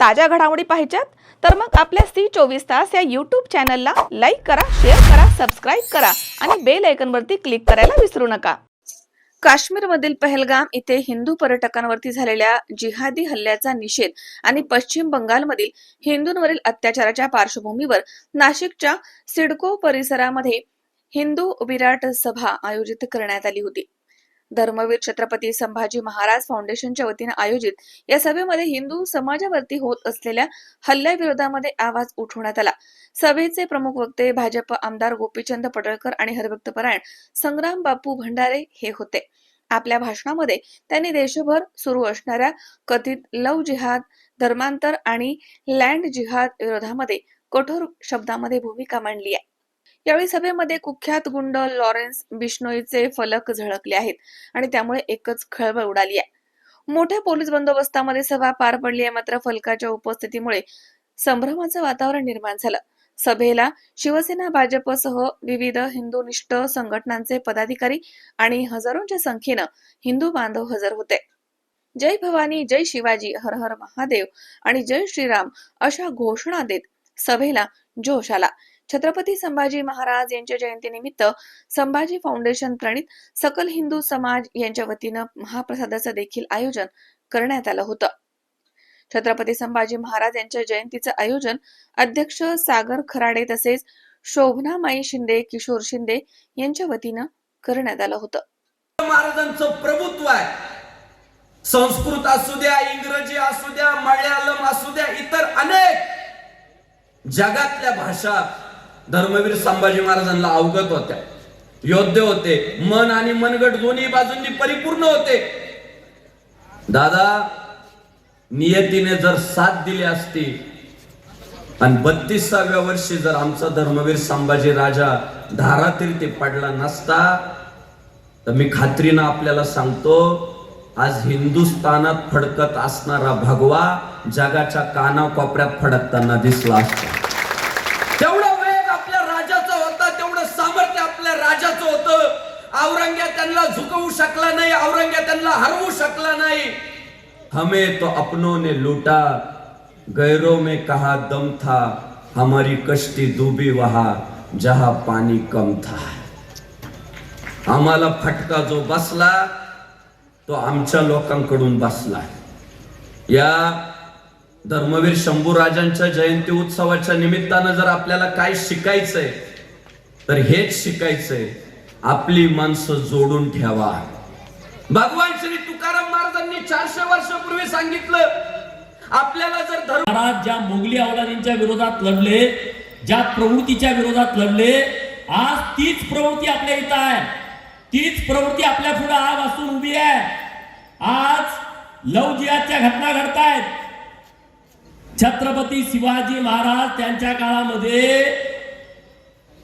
ताज्या घडामोडी पाहिजेत तर मग आपल्या सी चोवीस तास या यूट्यूब चॅनलला लाईक करा शेअर करा सबस्क्राईब करा आणि बेल आयकनवरती क्लिक करायला विसरू नका. काश्मीरमधील पहलगाम इथे हिंदू पर्यटकांवरती झालेल्या जिहादी हल्ल्याचा निषेध आणि पश्चिम बंगालमधील हिंदूंवरील अत्याचाराच्या पार्श्वभूमीवर नाशिकच्या सिडको परिसरामध्ये हिंदू विराट सभा आयोजित करण्यात आली होती. धर्मवीर छत्रपती संभाजी महाराज फाउंडेशनच्या वतीने आयोजित या सभेमध्ये हिंदू समाजावरती होत असलेल्या हल्ल्याविरोधामध्ये आवाज उठवण्यात आला. सभेचे प्रमुख वक्ते भाजप आमदार गोपीचंद पडळकर आणि हरभक्त परायण संग्राम बापू भंडारे हे होते. आपल्या भाषणामध्ये त्यांनी देशभर सुरू असणाऱ्या कथित लव जिहाद धर्मांतर आणि लँड जिहाद विरोधामध्ये कठोर शब्दामध्ये भूमिका मांडली आहे. यावेळी सभेमध्ये कुख्यात गुंड लॉरेन्स बिश्नोईचे फलक झळकले आहेत आणि त्यामुळे एकच खळबळ उडाली आहे. मोठ्या पोलीस बंदोबस्तामध्ये सभा पार पडली आहे मात्र फलकाच्या उपस्थितीमुळे संभ्रमाचं वातावरण निर्माण झालं. सभेला शिवसेना भाजपसह विविध हिंदुनिष्ठ संघटनांचे पदाधिकारी आणि हजारोंच्या संख्येनं हिंदू बांधव हजर होते. जय भवानी जय शिवाजी हर हर महादेव आणि जय श्रीराम अशा घोषणा देत सभेला जोश आला. छत्रपती संभाजी महाराज यांच्या जयंतीनिमित्त संभाजी फाउंडेशन प्रणित सकल हिंदू समाज यांच्या वतीनं महाप्रसादाचं देखील आयोजन करण्यात आलं होतं. छत्रपती संभाजी महाराज यांच्या जयंतीचं आयोजन अध्यक्ष सागर खराडे तसेच शोभनामाई शिंदे किशोर शिंदे यांच्या वतीनं करण्यात आलं होतं. महाराजांचं प्रभुत्व आहे. संस्कृत असू द्या इंग्रजी असू द्या मल्याळम असू द्या इतर अनेक जगातल्या भाषा धर्मवीर संभाजी महाराजांना अवगत होत्या. योद्धे होते मन आणि मनगट दोन्ही बाजूंनी परिपूर्ण होते. दादा नियतीने जर साथ दिली असती आणि बत्तीसाव्या वर्षी जर आमचा धर्मवीर संभाजी राजा धारातीर्थी पडला नसता तर मी खात्रीनं आपल्याला सांगतो आज हिंदुस्थानात फडकत असणारा भगवा जगाच्या कानाकोपऱ्यात फडकताना दिसला असता. आपल्याला हरवू शकला नाही. हमें तो अपनों ने लूटा गैरों में कहा दम था हमारी कश्ती डूबी वहा जहा पानी कम था। आम्हाला फटका जो बसला तो आमच्या लोकांकडून बसला या धर्मवीर शंभूराजांच्या जयंती उत्सवाच्या निमित्तानं जर आपल्याला काय शिकायचंय तर हेच शिकायचंय आपली माणसं जोडून ठेवा. भगवान श्री तुकाराम महाराजांनी चारशे वर्षापूर्वी सांगितलं आपल्याला जर धर्म महाराज ज्या मोगली अवलादींच्या विरोधात लढले ज्या प्रवृत्तीच्या विरोधात लढले आज तीच प्रवृत्ती आपल्या इथं आहे. तीच प्रवृत्ती आपल्या पुढे आज असून उभी आहे. आज लव जिहादच्या घटना घडतायत. छत्रपती शिवाजी महाराज त्यांच्या काळामध्ये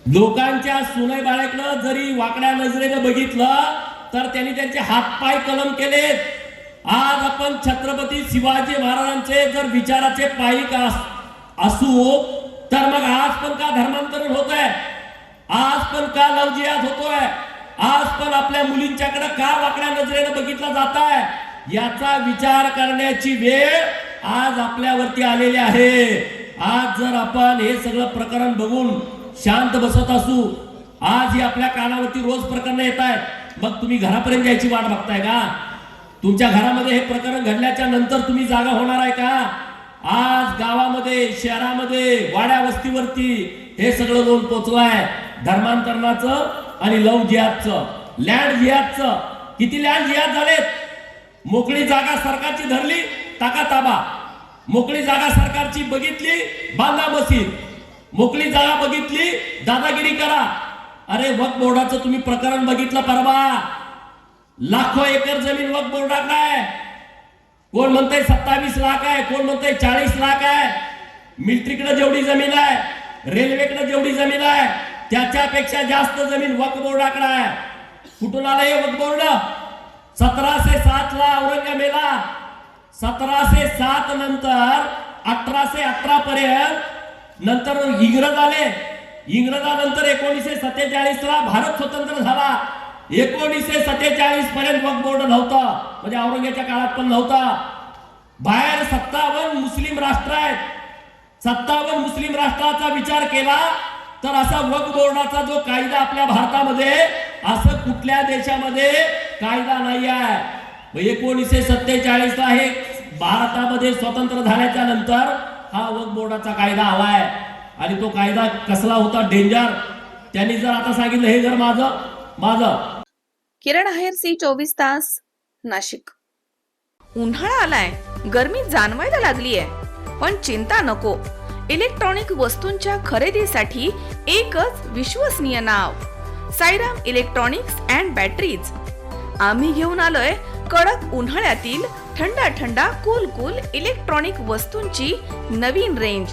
लोकांच्या सुनय बाळ्याकडं जरी वाकड्या नजरेनं बघितलं तर त्यांनी त्यांचे हातपाय कलम केलेत. आज आपण छत्रपती शिवाजी महाराजांचे जर विचाराचे पायिक का असू तर मग आज पण का धर्मांतरण होत आहे आज पण का लवजियात होतोय? आज पण आपल्या मुलींच्याकडे का वाकड्या नजरेनं बघितलं जात आहे याचा विचार करण्याची वेळ आज आपल्यावरती आलेली आहे. आज जर आपण हे सगळं प्रकरण बघून शांत बसत असू आज ही आपल्या कानावरती रोज प्रकरण येत आहेत मग तुम्ही घरापर्यंत यायची वाट बघताय का? तुमच्या घरामध्ये हे प्रकरण घडल्याच्या नंतर तुम्ही जागा होणार आहे का? आज गावामध्ये शहरामध्ये वाड्या वस्तीवरती हे सगळं लोन पोचवाय. धर्मांतरणाचं आणि लव जिहादचं. लँड जिहादचं. किती लँड जिहाद झालेत? मोकळी जागा सरकारची धरली टाका ताबा. मोकळी जागा सरकारची बघितली बांधा मशीद. मोकळी जागा बघितली दादागिरी करा. अरे वक बोर्डाचं तुम्ही प्रकरण बघितलं परवा. लाखो एकर जमीन वक बोर्डात आहे. कोण म्हणतंय सत्तावीस लाख आहे कोण म्हणतंय चाळीस लाख आहे. मिलिटरीकडे जेवढी जमीन आहे रेल्वेकडे जेवढी जमीन आहे त्याच्यापेक्षा जास्त जमीन वक बोर्डाकडे आहे. कुठून आलं हे वक बोर्ड? सतराशे सात ला औरंगजेबाला. सतराशे सात नंतर अठराशे अठरा पर्यंत नंतर इंग्रज आले. इंग्रजानंतर एकोणीसशे सत्तेचाळीस ला भारत स्वतंत्र झाला. एकोणीसशे सत्तेचाळीस पर्यंत वक्फ बोर्ड नव्हता. म्हणजे औरंगजेबाच्या काळात पण नव्हता. बाहेर सत्तावन्न मुस्लिम राष्ट्र आहेत. सत्तावन्न मुस्लिम राष्ट्राचा विचार केला तर असा वक्फ बोर्डाचा जो कायदा आपल्या भारतामध्ये असं कुठल्या देशामध्ये कायदा नाही आहे एकोणीसशे सत्तेचाळीस ला हे भारतामध्ये स्वतंत्र झाल्याच्यानंतर हा वक्फ बोर्डाचा कायदा आलाय आणि तो कायदा कसला होता? डेंजर त्यांनी जर आता सांगितलं हे जर माझं माझं. किरण आहेर सी चोवीस तास नाशिक. उन्हाळा आलाय. गर्मी जाणवायला लागलीय. पण चिंता नको. इलेक्ट्रॉनिक वस्तूंच्या खरेदीसाठी एकच विश्वसनीय नाव. Sairam electronics and batteries. आम्ही घेऊन आलोय कडक उन्हाळ्यातील थंडा थंडा कूल कूल इलेक्ट्रॉनिक वस्तूंची नवीन range